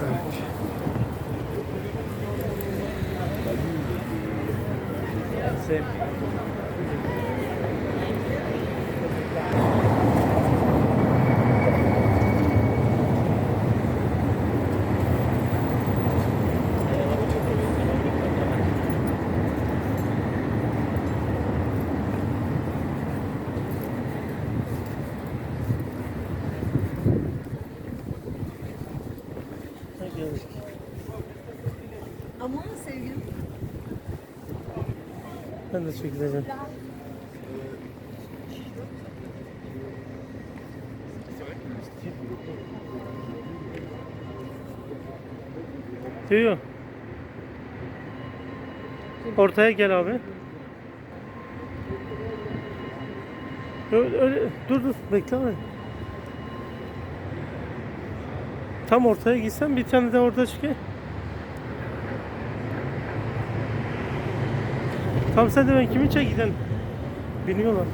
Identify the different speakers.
Speaker 1: Evet. Sev.
Speaker 2: Ama sevgilim
Speaker 1: Ben de çekileceğim. Diyor. Ortaya gel abi. Öyle, öyle, dur dur bekle abi. Tam ortaya gitsen bir tane de orada çıkıyor. Tam sen de ben kimi çekeceğim? Biniyorlar.